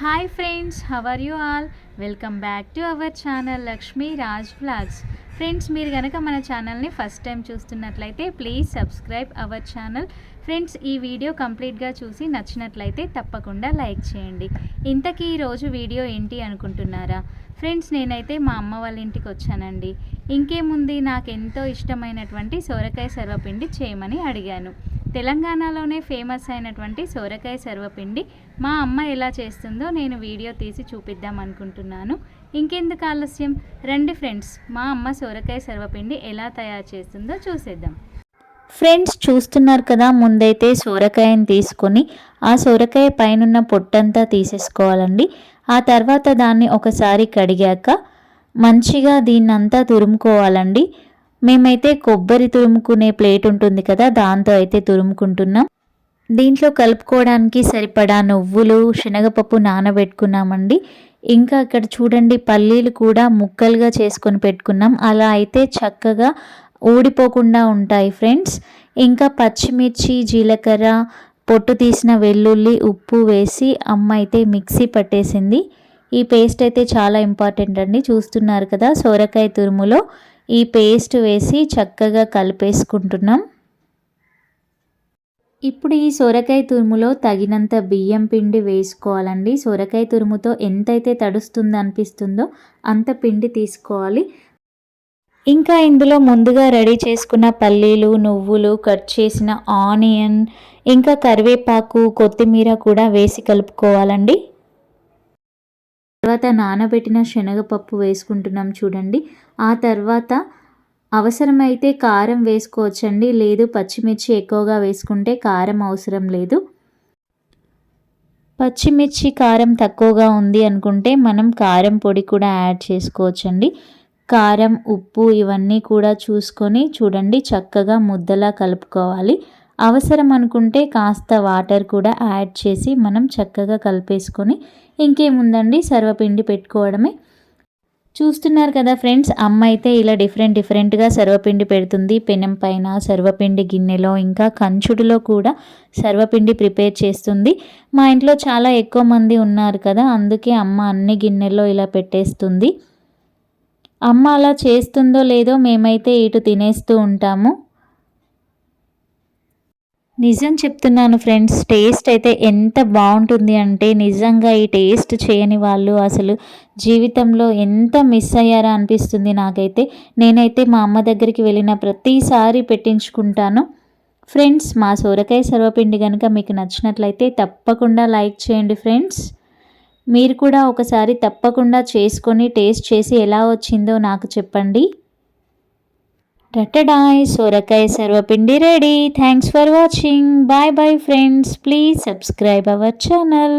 Hi friends how are you all welcome back to our channel Lakshmi Raj blogs friends మీరు కనుక మన ఛానల్ని first time చూస్తున్నట్లయితే please subscribe our channel friends ఈ video కంప్లీట్గా చూసి నచ్చినట్లయితే తప్పకుండా లైక్ చేయండి. ఇంతకీ ఈరోజు వీడియో ఏంటి అనుకుంటున్నారా? ఫ్రెండ్స్ నేనైతే మా అమ్మ వాళ్ళ ఇంటికి వచ్చానండి. ఇంకేముంది? నాకు ఎంతో ఇష్టమైనటువంటి సొరకాయ సర్వపిండి చేయమని అడిగాను. తెలంగాణలోనే ఫేమస్ అయినటువంటి సోరకాయ సర్వపిండి మా అమ్మ ఎలా చేస్తుందో నేను వీడియో తీసి చూపిద్దాం అనుకుంటున్నాను. ఇంకెందుకు ఆలస్యం? రండి ఫ్రెండ్స్ మా అమ్మ సోరకాయ సర్వపిండి ఎలా తయారు చేస్తుందో చూసేద్దాం. ఫ్రెండ్స్ చూస్తున్నారు కదా ముందైతే సోరకాయని తీసుకొని ఆ సోరకాయ పైనున్న పొట్టంతా తీసేసుకోవాలండి. ఆ తర్వాత దాన్ని ఒకసారి కడిగాక మంచిగా దీన్నంతా తురుముకోవాలండి. మేమైతే కొబ్బరి తురుముకునే ప్లేట్ ఉంటుంది కదా దాంతో అయితే తురుముకుంటున్నాం. దీంట్లో కలుపుకోవడానికి సరిపడా నువ్వులు శనగపప్పు నానబెట్టుకున్నామండి. ఇంకా ఇక్కడ చూడండి పల్లీలు కూడా ముక్కలుగా చేసుకొని పెట్టుకున్నాం. అలా అయితే చక్కగా ఊడిపోకుండా ఉంటాయి ఫ్రెండ్స్. ఇంకా పచ్చిమిర్చి జీలకర్ర పొట్టు తీసిన వెల్లుల్లి ఉప్పు వేసి అమ్మ అయితే మిక్సీ పట్టేసింది. ఈ పేస్ట్ అయితే చాలా ఇంపార్టెంట్ అండి చూస్తున్నారు కదా సోరకాయ తురుములో. ఈ పేస్ట్ వేసి చక్కగా కలిపేసుకుంటున్నాం. ఇప్పుడు ఈ సొరకాయ తురుములో తగినంత బియ్యం పిండి వేసుకోవాలండి. సొరకాయ తురుముతో ఎంతైతే తడుస్తుంది అనిపిస్తుందో అంత పిండి తీసుకోవాలి. ఇంకా ఇందులో ముందుగా రెడీ చేసుకున్న పల్లీలు నువ్వులు కట్ చేసిన ఆనియన్ ఇంకా కరివేపాకు కొత్తిమీర కూడా వేసి కలుపుకోవాలండి. తర్వాత నానబెట్టిన శనగపప్పు వేసుకుంటున్నాం చూడండి. ఆ తర్వాత అవసరమైతే కారం వేసుకోవచ్చండి. లేదు పచ్చిమిర్చి ఎక్కువగా వేసుకుంటే కారం అవసరం లేదు. పచ్చిమిర్చి కారం తక్కువగా ఉంది అనుకుంటే మనం కారం పొడి కూడా యాడ్ చేసుకోవచ్చండి. కారం ఉప్పు ఇవన్నీ కూడా చూసుకొని చూడండి చక్కగా ముద్దలా కలుపుకోవాలి. అవసరం అనుకుంటే కాస్త వాటర్ కూడా యాడ్ చేసి మనం చక్కగా కలిపేసుకొని ఇంకేముందండి? సర్వపిండి పెట్టుకోవడమే. చూస్తున్నారు కదా ఫ్రెండ్స్ అమ్మ అయితే ఇలా డిఫరెంట్ డిఫరెంట్గా సర్వపిండి పెడుతుంది. పెనం పైన సర్వపిండి గిన్నెలో ఇంకా కంచుడులో కూడా సర్వపిండి ప్రిపేర్ చేస్తుంది. మా ఇంట్లో చాలా ఎక్కువ మంది ఉన్నారు కదా అందుకే అమ్మ అన్ని గిన్నెల్లో ఇలా పెట్టేస్తుంది. అమ్మ అలా చేస్తుందో లేదో మేమైతే ఇటు తినేస్తూ ఉంటాము. నిజం చెప్తున్నాను ఫ్రెండ్స్ టేస్ట్ అయితే ఎంత బాగుంటుంది అంటే నిజంగా ఈ టేస్ట్ చేయని వాళ్ళు అసలు జీవితంలో ఎంత మిస్ అయ్యారా అనిపిస్తుంది నాకైతే. నేనైతే మా అమ్మ దగ్గరికి వెళ్ళిన ప్రతిసారి పెట్టించుకుంటాను. ఫ్రెండ్స్ మా సోరకాయ సర్వపిండి కనుక మీకు నచ్చినట్లయితే తప్పకుండా లైక్ చేయండి ఫ్రెండ్స్. మీరు కూడా ఒకసారి తప్పకుండా చేసుకొని టేస్ట్ చేసి ఎలా వచ్చిందో నాకు చెప్పండి. టటడాయ్ సొరకాయ సర్వపిండి ready. Thanks for watching bye bye friends please subscribe our channel